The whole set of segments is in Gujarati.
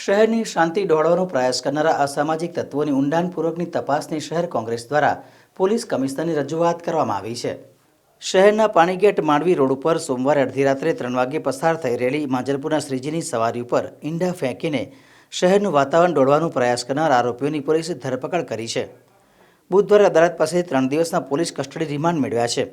શહેરની શાંતિ ડહોળવાનો પ્રયાસ કરનારા અસામાજિક તત્વોની ઊંડાણપૂર્વકની તપાસની શહેર કોંગ્રેસ દ્વારા પોલીસ કમિશનરની રજૂઆત કરવામાં આવી છે. શહેરના પાણીગેટ માંડવી રોડ ઉપર સોમવારે અડધી રાત્રે ત્રણ વાગ્યે પસાર થઈ રહેલી માંજલપુરના શ્રીજીની સવારી ઉપર ઈંડા ફેંકીને શહેરનું વાતાવરણ ડોળવાનો પ્રયાસ કરનાર આરોપીઓની પોલીસે ધરપકડ કરી છે. બુધવારે અદાલત પાસે ત્રણ દિવસના પોલીસ કસ્ટડી રિમાન્ડ મેળવ્યા છે.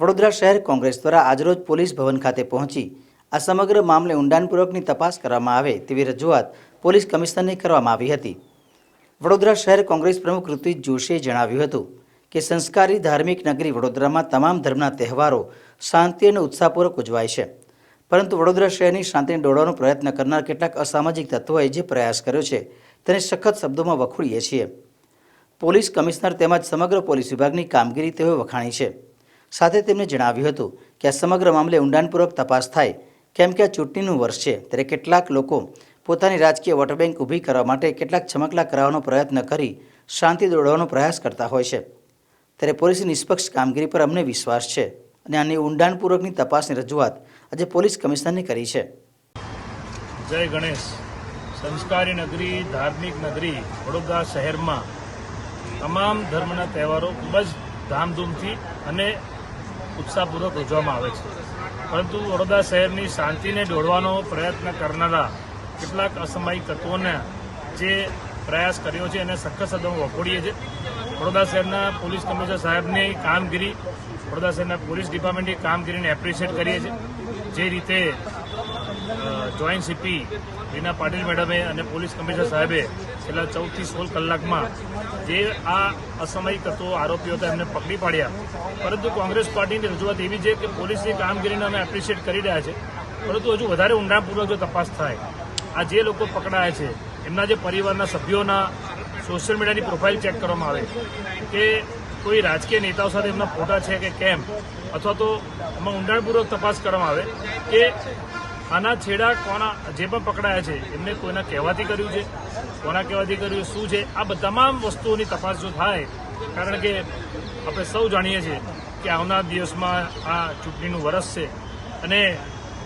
વડોદરા શહેર કોંગ્રેસ દ્વારા આજરોજ પોલીસ ભવન ખાતે પહોંચી આ સમગ્ર મામલે ઊંડાણપૂર્વકની તપાસ કરવામાં આવે તેવી રજૂઆત પોલીસ કમિશનરને કરવામાં આવી હતી. વડોદરા શહેર કોંગ્રેસ પ્રમુખ ઋત્વિજ જોશીએ જણાવ્યું હતું કે સંસ્કારી ધાર્મિક નગરી વડોદરામાં તમામ ધર્મના તહેવારો શાંતિ અને ઉત્સાહપૂર્વક ઉજવાય છે. પરંતુ વડોદરા શહેરની શાંતિને દોડવાનો પ્રયત્ન કરનાર કેટલાક અસામાજિક તત્વોએ જે પ્રયાસ કર્યો છે તેને સખત શબ્દોમાં વખોડીએ છીએ. પોલીસ કમિશનર તેમજ સમગ્ર પોલીસ વિભાગની કામગીરી તેઓએ વખાણી છે. સાથે તેમણે જણાવ્યું હતું કે આ સમગ્ર મામલે ઊંડાણપૂર્વક તપાસ થાય કેમ કે આ ચૂંટણીનું વર્ષ છે, ત્યારે કેટલાક લોકો પોતાની રાજકીય વોટ બેંક ઊભી કરવા માટે કેટલાક છમકલા કરાવવાનો પ્રયત્ન કરી શાંતિ દોડવાનો પ્રયાસ કરતા હોય છે. ત્યારે પોલીસની નિષ્પક્ષ કામગીરી પર અમને વિશ્વાસ છે અને આની ઊંડાણપૂર્વકની તપાસની રજૂઆત આજે પોલીસ કમિશનરને કરી છે. જય ગણેશ. સંસ્કારી નગરી, ધાર્મિક નગરી વડોદરા શહેરમાં તમામ ધર્મના તહેવારો ખૂબ જ ધામધૂમથી અને ઉત્સાહપૂર્વક ઉજવવામાં આવે છે. પરંતુ વડોદરા શહેરની શાંતિને દોડવાનો પ્રયત્ન કરનારા કેટલાક અસમાયિક તત્વોને જે પ્રયાસ કર્યો છે એને સખત સદમ વખોડીએ છીએ વડોદરા શહેરના પોલીસ કમિશનર સાહેબની કામગીરી, વડોદરા શહેરના પોલીસ ડિપાર્ટમેન્ટની કામગીરીને એપ્રિશિએટ કરીએ છીએ. જે રીતે જોઈન્ટ સીપી રીના પાટીલ મેડમે અને પોલીસ કમિશનર સાહેબે છેલ્લા ચૌદથી સોળ કલાકમાં જે આ અસમયિક તત્વો, આરોપીઓ હતા, એમને પકડી પાડ્યા. પરંતુ કોંગ્રેસ પાર્ટીની રજૂઆત એવી છે કે પોલીસની કામગીરીને અમે એપ્રિશિએટ કરી રહ્યા છે. પરંતુ હજુ વધારે ઊંડાણપૂર્વક જો તપાસ થાય, આ જે લોકો પકડાયા છે, એમના જે પરિવારના સભ્યોના સોશિયલ મીડિયાની પ્રોફાઇલ ચેક કરવામાં આવે, કે કોઈ રાજકીય નેતાઓ સાથે એમના ફોટા છે કે કેમ, અથવા તો એમાં ઊંડાણપૂર્વક તપાસ કરવામાં આવે કે આના છેડા કોના જે પણ પકડાયા છે, એમને કોઈના કહેવાથી કર્યું છે, કોના કહેવાથી કર્યું, શું છે, આ તમામ વસ્તુઓની તપાસ જો થાય, કારણ કે આપણે સૌ જાણીએ છીએ કે આવનાર દિવસમાં આ ચૂંટણીનું વરસ છે. અને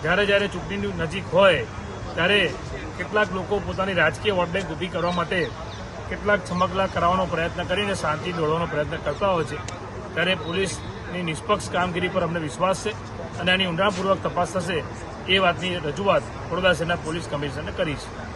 જ્યારે જ્યારે ચૂંટણીની નજીક હોય, ત્યારે કેટલાક લોકો પોતાની રાજકીય વોટ બેંક ઊભી કરવા માટે કેટલાક છમકલા કરાવવાનો પ્રયત્ન કરીને શાંતિ દોડવાનો પ્રયત્ન કરતા હોય છે. ત્યારે પોલીસની નિષ્પક્ષ કામગીરી પર અમને વિશ્વાસ છે અને આની ઊંડાણપૂર્વક તપાસ થશે. એ વાતની રજૂઆત વડોદરા શહેરના પોલીસ કમિશનરને કરી છે.